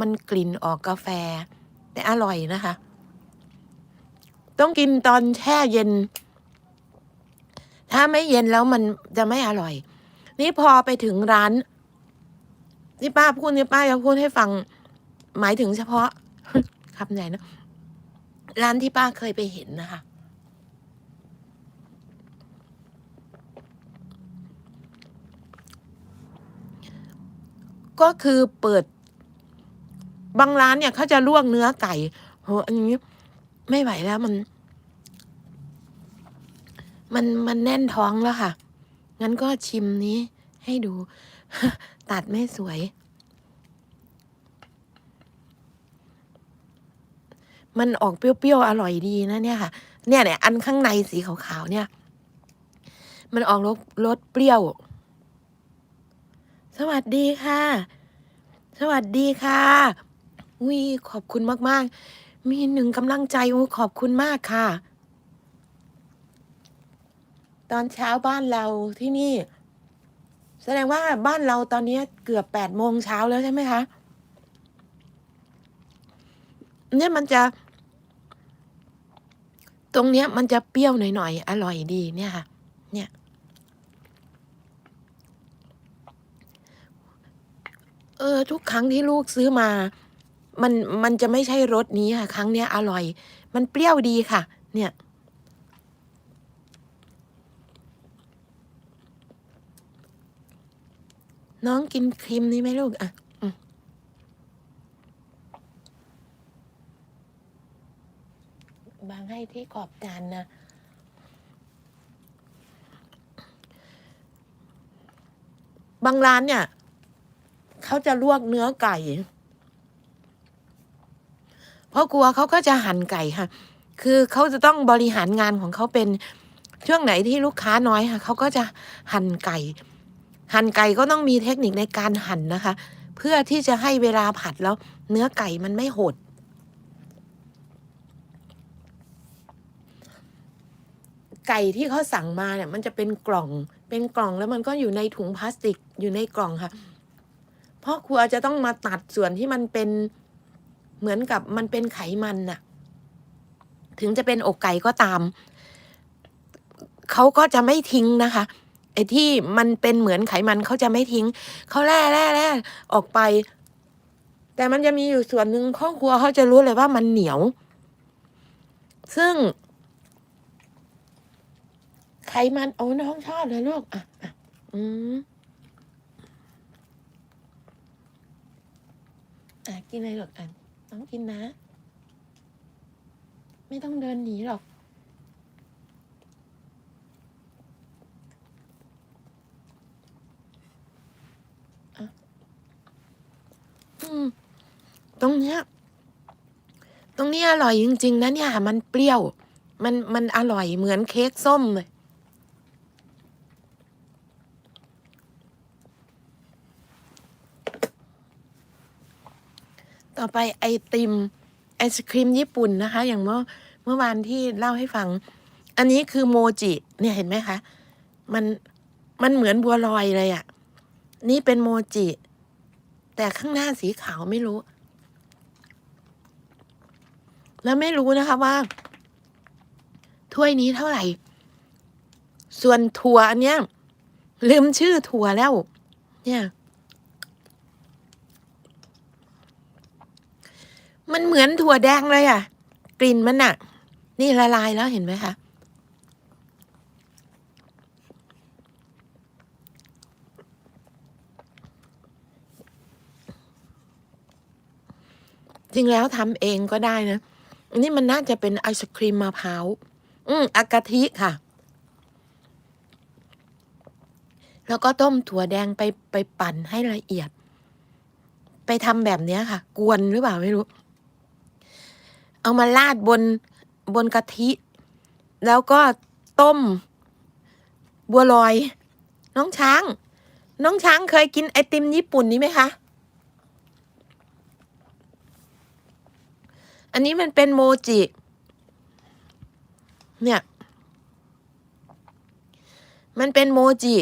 มันกลิ่นออกกาแฟ แต่อร่อยนะคะ ต้องกินตอนแช่เย็น ถ้าไม่เย็นแล้วมันจะไม่อร่อย นี่พอไปถึงร้านนี่ป้าพูดนี่ป้าจะพูดให้ฟัง หมายถึงเฉพาะคำไหนนะ ร้านที่ป้าเคยไปเห็นนะคะ ก็คือเปิด บางร้านเนี่ยเขาจะลวกเนื้อไก่โหอันนี้ไม่ไหวแล้วมัน มันมันแน่นท้องแล้วค่ะ งั้นก็ชิมนี้ให้ดู ตัดไม่สวย มันออกเปรี้ยวๆ อร่อยดีนะเนี่ยค่ะ เนี่ยเนี่ยอันข้างในสีขาวๆเนี่ย มันออกรสรสเปรี้ยว สวัสดีค่ะ สวัสดีค่ะ อุ้ยขอบคุณมากๆ มีหนึ่งกำลังใจอุ้ขอบคุณมากค่ะ ตอนเช้าบ้านเราที่นี่ แสดงว่าบ้านเราตอนนี้เกือบแปดโมงเช้าแล้วใช่ไหมคะเนี่ยมันจะตรงเนี้ยมันจะเปรี้ยวหน่อยๆ อร่อยดีเนี่ยค่ะ เนี่ย เออ ทุกครั้งที่ลูกซื้อมา มันมันจะไม่ใช่รสนี้ค่ะ ครั้งเนี้ยอร่อย มันเปรี้ยวดีค่ะ เนี่ย น้องกินครีมนี้ไหมลูกอะบางให้ที่ขอบจานนะ บางร้านเนี่ย เขาจะลวกเนื้อไก่ พราะกลัวเขาก็จะหั่นไก่ค่ะ คือเขาจะต้องบริหารงานของเขาเป็นช่วงไหนที่ลูกค้าน้อยค่ะเขาก็จะหั่นไก่ หั่นไก่ก็ต้องมีเทคนิคในการหั่นนะคะ เพื่อที่จะให้เวลาผัดแล้ว เนื้อไก่มันไม่หดไก่ที่เขาสั่งมาเนี่ยมันจะเป็นกล่อง เป็นกล่องแล้วมันก็อยู่ในถุงพลาสติกอยู่ในกล่องค่ะพ่อครัวจะต้องมาตัดส่วนที่มันเป็น เหมือนกับมันเป็นไขมันน่ะ ถึงจะเป็นอกไก่ก็ตาม เขาก็จะไม่ทิ้งนะคะ ไอ้ที่มันเป็นเหมือนไขมันเขาจะไม่ทิ้ง เขาแล่แล่แล่ออกไป แต่มันจะมีอยู่ส่วนหนึ่งพ่อครัวเขาจะรู้เลยว่ามันเหนียว ซึ่ง ไขมันโอ้น้องชอบเลยลูกอะอะอืมอะกินอะไรหรอกอะ น้องกินนะ ไม่ต้องเดินหนีหรอก อืม ตรงเนี้ย ตรงนี้อร่อยจริง ๆ นะเนี่ย มันเปรี้ยว มันมันอร่อยเหมือนเค้กส้มเลย ต่อไปไอติมไอศครีมญี่ปุ่นนะคะ อย่างเมื่อเมื่อวานที่เล่าให้ฟัง อันนี้คือโมจิเนี่ยเห็นไหมคะมันมันเหมือนบัวลอยเลยอะ่ะ นี่เป็นโมจิ แต่ข้างหน้าสีขาวไม่รู้ แล้วไม่รู้นะคะว่า ถ้วยนี้เท่าไหร่ ส่วนถั่วอันเนี้ยลืมชื่อถั่วแล้ว เนี่ย มันเหมือนถั่วแดงเลยอะ่ะ กลิ่นมันอะ่ะ นี่ละลายแล้วเห็นไหมคะจริงแล้วทำเองก็ได้นะ อันนี้มันน่าจะเป็นไอศครีมมะพร้าว อืมอากะทิค่ะ แล้วก็ต้มถั่วแดงไปไปปั่นให้ละเอียด ไปทำแบบนี้ค่ะ กวนหรือเปล่าไม่รู้ เอามาราดบนบนกะทิ แล้วก็ต้ม บัวลอย น้องช้าง น้องช้างเคยกินไอติมญี่ปุ่นนี้ไหมคะ อันนี้มันเป็นโมจิ เนี่ย มันเป็นโมจิ